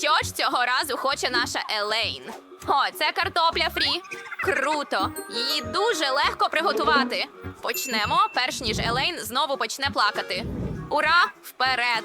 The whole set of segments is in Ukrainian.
Що ж цього разу хоче наша Елейн? О, це картопля фрі. Круто! Її дуже легко приготувати. Почнемо, перш ніж Елейн знову почне плакати. Ура! Вперед!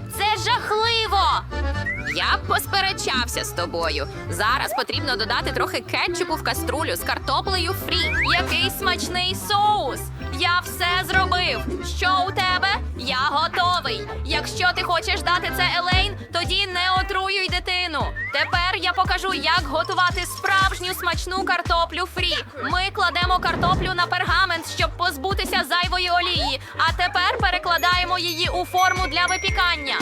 Це жахливо. Я б посперечався з тобою. Зараз потрібно додати трохи кетчупу в каструлю з картоплею фрі. Який смачний соус! Я все зробив. Що у тебе? Я готовий. Якщо ти хочеш дати це Елейн, тоді не отруюй дитину. Покажу, як готувати справжню смачну картоплю фрі. Ми кладемо картоплю на пергамент, щоб позбутися зайвої олії. А тепер перекладаємо її у форму для випікання.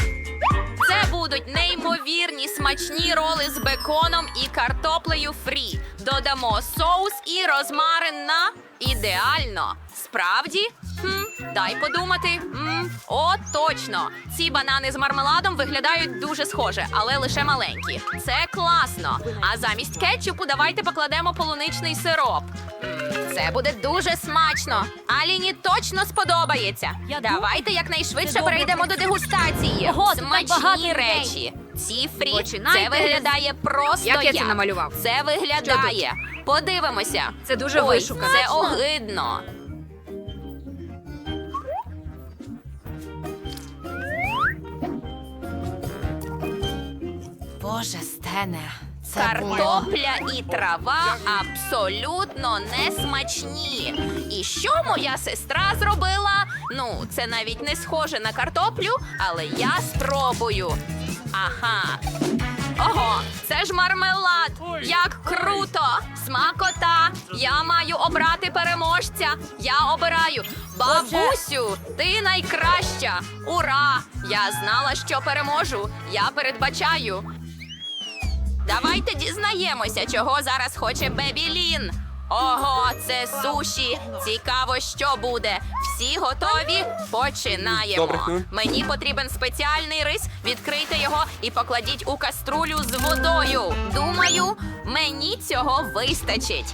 Це будуть неймовірні смачні роли з беконом і картоплею фрі. Додамо соус і розмарин на ідеально. Справді? Хм, дай подумати. М, о, точно. Ці банани з мармеладом виглядають дуже схоже, але лише маленькі. Це класно. А замість кетчупу давайте покладемо полуничний сироп. М, Це буде дуже смачно. Аліні точно сподобається. Я Давайте якнайшвидше Це добре перейдемо до дегустації. Ого, тут так багато Смачні людей. речі. Ці фрі. Починайте Це виглядає просто Як я це намалював? Це виглядає. Подивимося. Це дуже Ой, вишукано. Це огидно. Боже, Стене, це Картопля і трава абсолютно не смачні. І що моя сестра зробила? Ну, це навіть не схоже на картоплю, але я спробую. Ага. Ого, це ж мармелад! Як круто! Смакота! Я маю обрати переможця. Я обираю. Бабусю, ти найкраща! Ура! Я знала, що переможу. Я передбачаю. Давайте дізнаємося, чого зараз хоче Бебі Лін. Ого, це суші. Цікаво, що буде. Всі готові? Починаємо. Добре. Мені потрібен спеціальний рис. Відкрийте його і покладіть у каструлю з водою. Думаю, мені цього вистачить.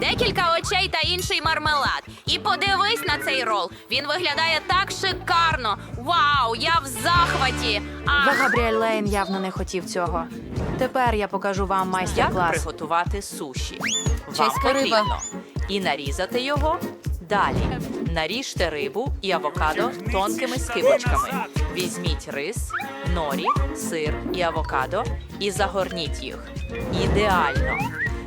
Декілька очей та інший мармелад. І подивись на цей рол. Він виглядає так шикарно. Вау, я в захваті. Ах, Габріель Лейн явно не хотів цього. Тепер я покажу вам Як майстер-клас. приготувати суші? Вам Чеська риба. потрібно і нарізати його. Далі наріжте рибу і авокадо тонкими скибочками. Візьміть рис, норі, сир і авокадо і загорніть їх. Ідеально.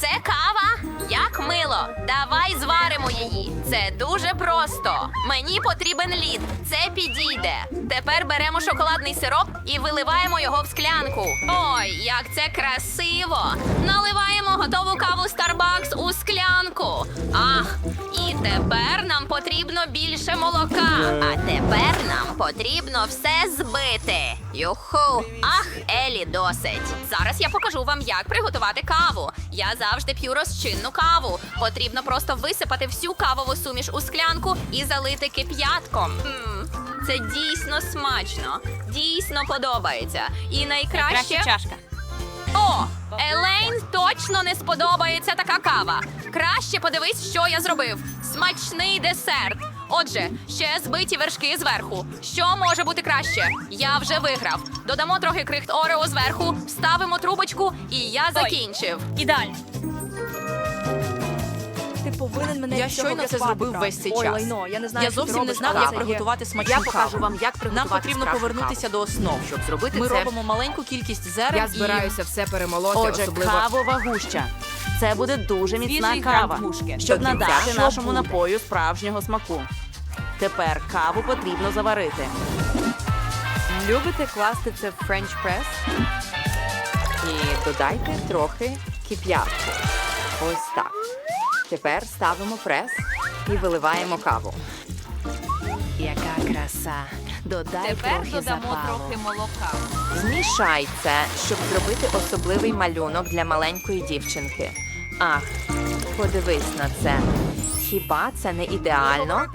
це кава? Як мило. Давай зваримо її. Це дуже просто. Мені потрібен лід. Це підійде. Тепер беремо шоколадний сироп і виливаємо його в склянку. Ой, як це красиво! Наливаємо готову каву Starbucks у склянку. Ах, і тепер потрібно більше молока. А тепер нам потрібно все збити. Юху, ах, Елі, досить. Зараз я покажу вам, як приготувати каву. Я завжди п'ю розчинну каву. Потрібно просто висипати всю кавову суміш у склянку і залити кип'ятком. Це дійсно смачно, дійсно подобається. І найкраще чашка. О, Елейн точно не сподобається така кава. Краще подивись, що я зробив. Смачний десерт. Отже, ще збиті вершки зверху. Що може бути краще? Я вже виграв. Додамо трохи крихт Орео зверху, вставимо трубочку, і я закінчив. Ідеально. Повинен мене Я щойно це зробив брат. весь цей Ой, час. лайно, я не знаю, Я зовсім не знав, як приготувати смачну Я покажу вам, як приготувати Нам потрібно повернутися каву. до основ. Щоб зробити Ми це- робимо маленьку кількість зерен Я і... збираюся все перемолоти, Отже, особливо кавова гуща. Це буде дуже міцна Свіжий кава, щоб надати нашому буде? напою справжнього смаку. Тепер каву потрібно заварити. любите класти це в френч прес і додайте трохи кип'ятку. Ось так. Тепер ставимо прес і виливаємо каву. Яка краса! Додай Тепер трохи додамо запалу. трохи молока. Змішай це, щоб зробити особливий малюнок для маленької дівчинки. Ах, подивись на це. Хіба це не ідеально?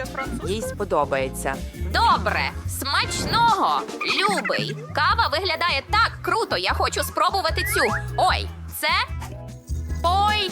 Їй сподобається. Добре, смачного, любий. Кава виглядає так круто. Я хочу спробувати цю. Ой, це. Ой,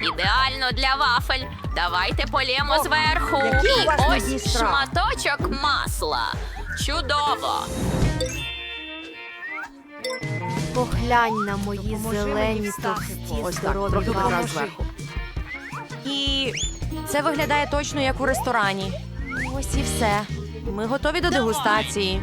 Ідеально для вафель. Давайте полємо зверху. І ось шматочок масла. Чудово. Поглянь на мої зелені товсті Ось так, трохи здорові зверху. І це виглядає точно як у ресторані. Ось і все. Ми готові до дегустації.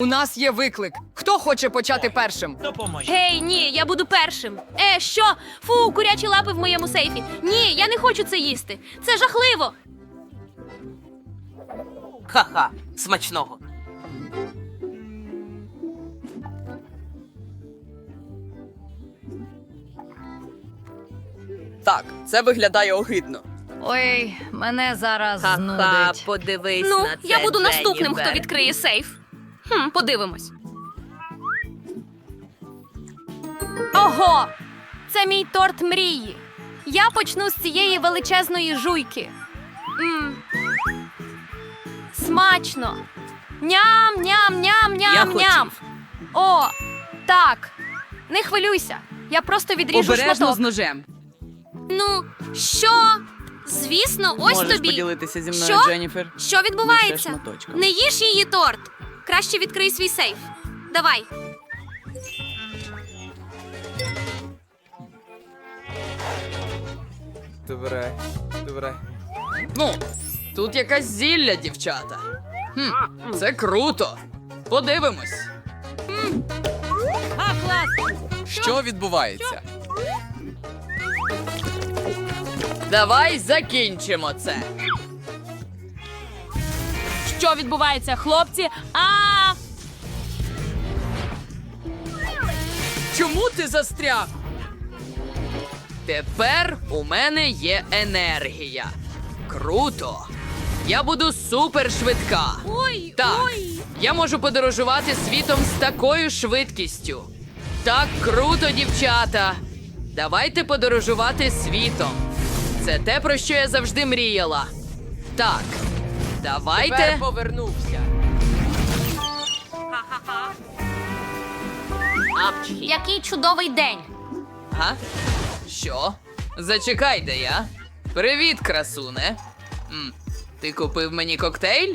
У нас є виклик. Хто хоче почати першим? Гей, ні, я буду першим. Е, що? Фу, курячі лапи в моєму сейфі. Ні, я не хочу це їсти. Це жахливо. Ха-ха, смачного. Так, це виглядає огидно. Ой, мене зараз Ха-ха, знудить. подивись ну, на це, я буду наступним, хто Дженніфер. відкриє сейф. Хм, подивимось. Ого! Це мій торт мрії. Я почну з цієї величезної жуйки. М. Смачно. Ням-ням-ням-ням-ням. О, так. Не хвилюйся. Я просто відріжу шматок. ножем. Ну, що? Звісно, ось Можеш тобі. поділитися зі мною, Що? Дженніфер. Що відбувається? Лише шматочком. Не їж її торт. Краще відкрий свій сейф. Давай. Добре, добре. Ну, тут якась зілля, дівчата. Хм, це круто. Подивимось. Що відбувається? Давай закінчимо це. Що відбувається, хлопці? А Чому ти застряг? Тепер у мене є енергія. Круто. Я буду супер швидка. ой, Так, ой. я можу подорожувати світом з такою швидкістю. Так круто, дівчата. Давайте подорожувати світом. Це те, про що я завжди мріяла. Так, давайте. повернувся. Який чудовий день. Га? Що? Зачекай, де я. Привіт, красуне. М, ти купив мені коктейль?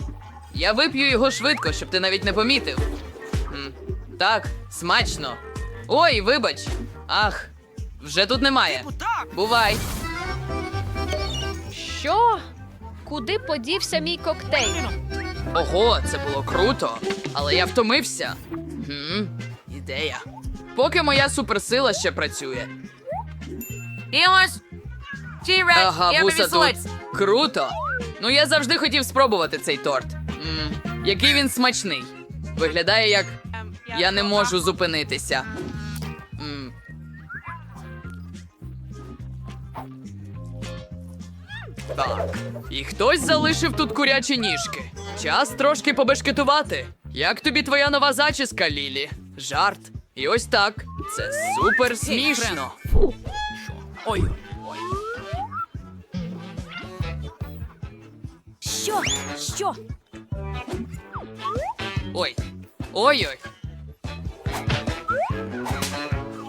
Я вип'ю його швидко, щоб ти навіть не помітив. М, так, смачно. Ой, вибач. Ах, вже тут немає. Бувай. Що? Куди подівся мій коктейль? Ого, це було круто. Але я втомився. Гм, ідея. Поки моя суперсила ще працює. І ось. T-Rex, Ага, вуса тут. Круто. Ну я завжди хотів спробувати цей торт. м який він смачний. Виглядає як я не можу зупинитися. Так. І хтось залишив тут курячі ніжки. Час трошки побешкетувати. Як тобі твоя нова зачіска, Лілі? Жарт. І ось так. Це супер смішно. Ой. Ой. Що? Що? Ой. Ой-ой.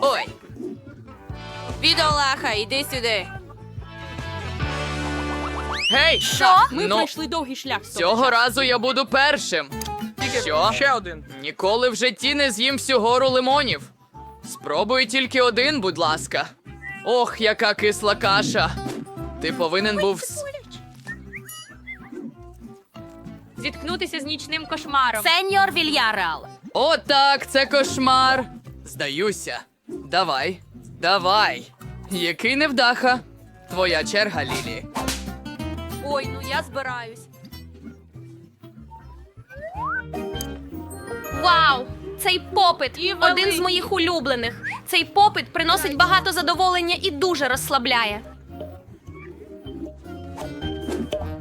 Ой. Бідолаха, іди сюди. Гей! Що? Ми ну, пройшли довгий шлях. з того цього разу я буду першим. Що? Ще один. Ніколи в житті не з'їм всю гору лимонів. Спробуй тільки один, будь ласка. Ох, яка кисла каша. Ти повинен був. с- Зіткнутися з нічним кошмаром. Сеньор Вільярал. О, так, це кошмар. Здаюся. Давай, давай. Який невдаха. Твоя черга, Лілі. Ой, ну я збираюсь. Вау! Цей попит один з моїх улюблених. Цей попит приносить багато задоволення і дуже розслабляє.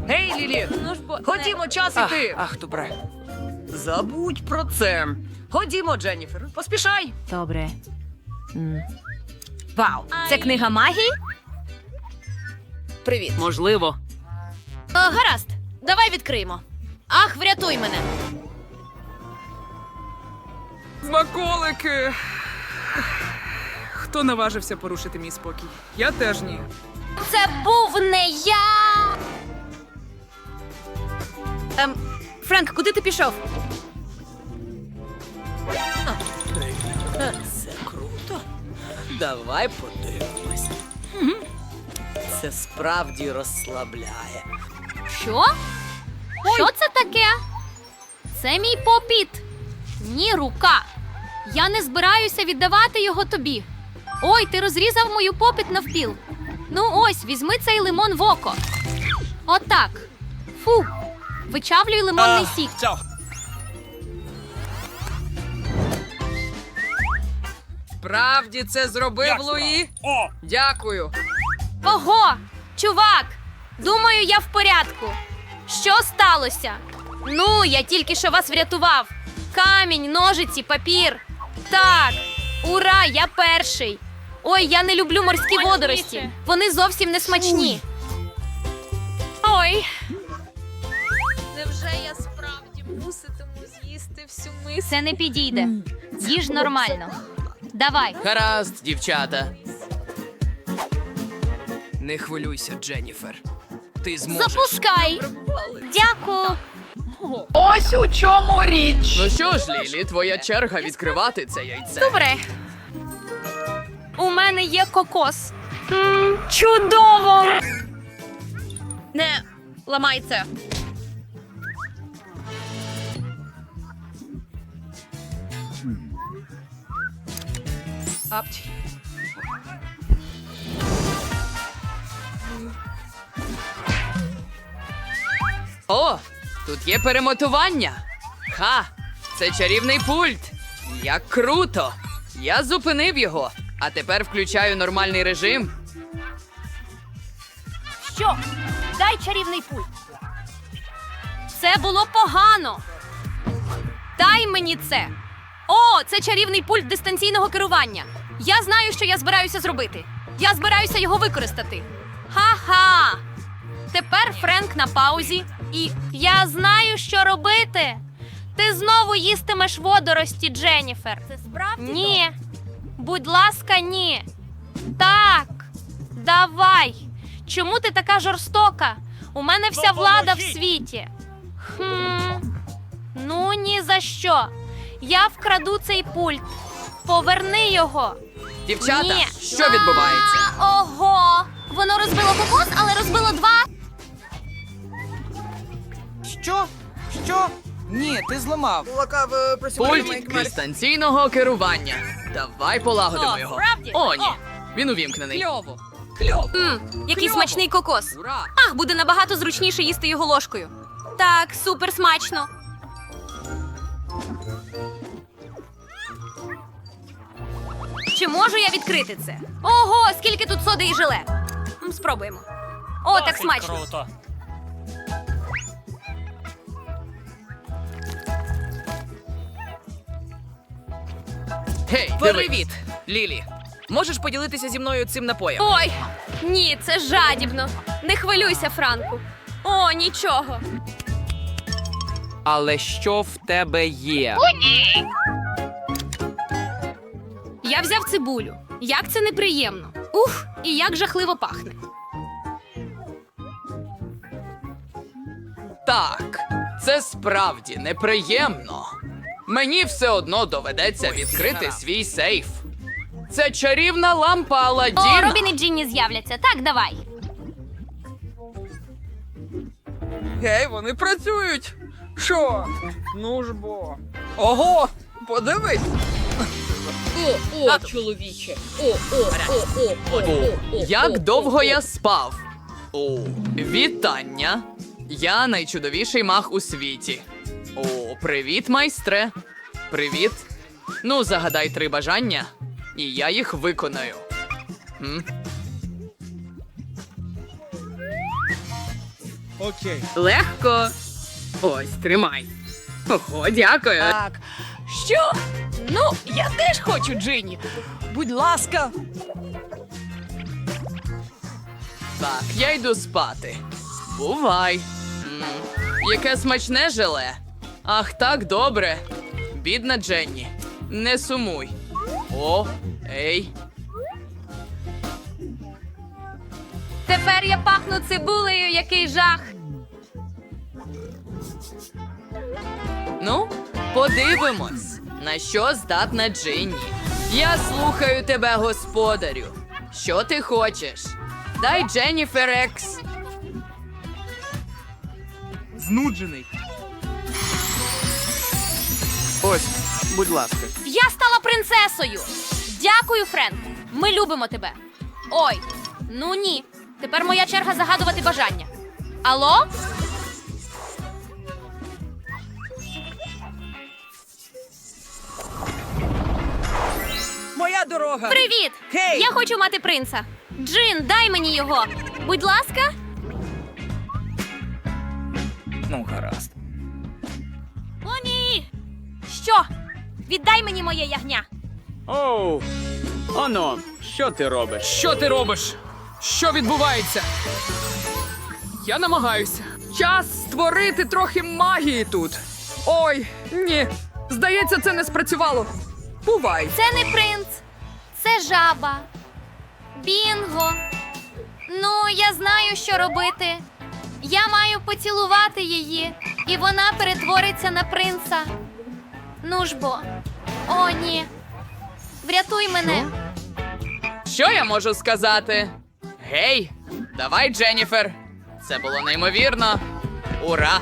Гей, Лілі. Ходімо, час Ах, іти. ах, добре. Забудь про це. Ходімо, Дженніфер. Поспішай. Добре. Вау, це книга магії? Привіт. Можливо. О, гаразд, давай відкриємо. Ах, врятуй мене. Смаколики. Хто наважився порушити мій спокій? Я теж ні. Це був не я. Ем, Френк, куди ти пішов? Це круто. Давай подивимось. Це справді розслабляє. Що? Що це таке? Це мій попіт. Ні, рука. Я не збираюся віддавати його тобі. Ой, ти розрізав мою попіт навпіл. Ну ось, візьми цей лимон в око. Отак. Фу. Вичавлюй лимонний сік. Справді це зробив Луї? Дякую. Ого! Чувак! Думаю, я в порядку. Що сталося? Ну, я тільки що вас врятував. Камінь, ножиці, папір. Так, ура, я перший. Ой, я не люблю морські водорості. Вони зовсім не смачні. Ой. Невже я справді муситиму з'їсти всю миску? Це не підійде. Їж нормально. Давай. Гаразд, дівчата. Не хвилюйся, Дженніфер. Ти зможеш. Запускай. Дякую. Ну що ж, Лілі, твоя черга відкривати це яйце. Добре. У мене є кокос. м чудово! Не ламай це. О, тут є перемотування. Ха! Це чарівний пульт. Як круто! Я зупинив його, а тепер включаю нормальний режим. Що? Дай чарівний пульт. Це було погано. Дай мені це. О, це чарівний пульт дистанційного керування. Я знаю, що я збираюся зробити. Я збираюся його використати. Ха-ха! Тепер Френк на паузі, і я знаю, що робити. Ти знову їстимеш водорості, Дженніфер. Це справді? Ні. Будь ласка, ні. Так. Давай. Чому ти така жорстока? У мене вся влада в світі. Хм. Ну ні за що. Я вкраду цей пульт. Поверни його. Дівчата, Ні. що відбувається? А, Ого! Воно розбило кокос, але розбило два. Що? Що? Ні, ти зламав. Пульт дистанційного керування. Давай полагодимо О, його. справді? О, ні. О. Він увімкнений. Кльово. М, який смачний кокос. Ура! Ах, буде набагато зручніше їсти його ложкою. Так, супер смачно. Чи можу я відкрити це? Ого, скільки тут соди і желе. М, Спробуємо. О, так смачно. Круто. Гей, дивись. Привіт, Лілі. Можеш поділитися зі мною цим напоєм? Ой, ні, це жадібно. Не хвилюйся, Франку. О, нічого. Але що в тебе є? Я взяв цибулю. Як це неприємно. Ух, і як жахливо пахне. Так, це справді неприємно. Мені все одно доведеться відкрити свій сейф. Це чарівна лампа О, Аладдіна. Робін і Джинні з'являться. Так, давай. Гей, вони працюють. Що? Ну ж бо. Ого! Подивись! О чоловіче. О, як довго я спав? О, вітання! Я найчудовіший мах у світі. О, привіт, майстре. Привіт. Ну, загадай три бажання, і я їх виконаю. М? Окей. Легко. Ось, тримай. Ого, дякую. Так. Що? Ну, я теж хочу Джині. Будь ласка. Так, я йду спати. Бувай. м яке смачне желе. Ах, так добре. Бідна Дженні. Не сумуй. О, ей. Тепер я пахну цибулею, який жах. Ну, подивимось, на що здатна Джинні. Я слухаю тебе, господарю. Що ти хочеш? Дай Дженніфер Екс. Знуджений. Ось, будь ласка. Я стала принцесою. Дякую, Френк. Ми любимо тебе. Ой, ну ні. Тепер моя черга загадувати бажання. Алло? Моя дорога. Привіт! Хей! Я хочу мати принца. Джин, дай мені його. Будь ласка. Ну, гаразд. Що? Віддай мені моє ягня. Оу. Оно, що ти робиш? Що ти робиш? Що відбувається? Я намагаюся. Час створити трохи магії тут. Ой, ні. Здається, це не спрацювало. Бувай. Це не принц, це жаба. Бінго. Ну, я знаю, що робити. Я маю поцілувати її, і вона перетвориться на принца. Ну ж бо. О, ні. Врятуй мене. Що я можу сказати? Гей, давай, Дженніфер. Це було неймовірно. Ура!